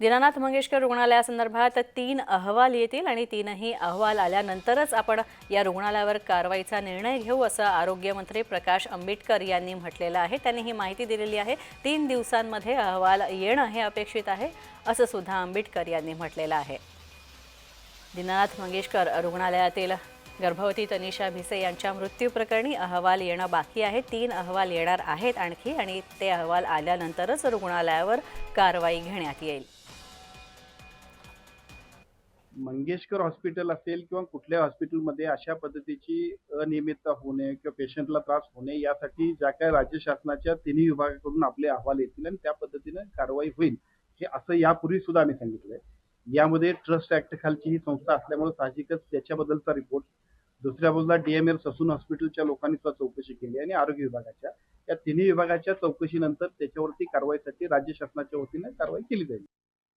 दीनानाथ मंगेशकर रुग्णालयासंदर्भात तीन अहवाल येतील आणि तीनही अहवाल आल्यानंतरच आपण या रुग्णालयावर कारवाईचा निर्णय घेऊ असं आरोग्यमंत्री प्रकाश आंबेडकर यांनी म्हटलेलं आहे. त्यांनी ही माहिती दिलेली आहे. तीन दिवसांमध्ये अहवाल येणं हे अपेक्षित आहे असं सुद्धा आंबेडकर यांनी म्हटलेलं आहे. दीनानाथ मंगेशकर रुग्णालयातील गर्भवती तनिषा भिसे यांच्या मृत्यूप्रकरणी अहवाल येणं बाकी आहे. तीन अहवाल येणार आहेत आणखी आणि ते अहवाल आल्यानंतरच रुग्णालयावर कारवाई घेण्यात येईल. मंगेशकर हॉस्पिटल असेल किंवा कुठल्या हॉस्पिटलमध्ये अशा पद्धतीची अनियमितता होणे किंवा पेशंटला त्रास होणे यासाठी ज्या काही राज्य शासनाच्या तिन्ही विभागाकडून आपले अहवाल येतील आणि त्या पद्धतीने कारवाई होईल. हे असं यापूर्वी सुद्धा आम्ही सांगितलंय. यामध्ये ट्रस्ट ऍक्ट खालची ही संस्था असल्यामुळे साहजिकच त्याच्याबद्दलचा रिपोर्ट दुसऱ्या बाजूला डीएमएल ससून हॉस्पिटलच्या लोकांनी सुद्धा चौकशी केली आणि आरोग्य विभागाच्या. या तिन्ही विभागाच्या चौकशीनंतर त्याच्यावरती कारवाईसाठी राज्य शासनाच्या वतीने कारवाई केली जाईल.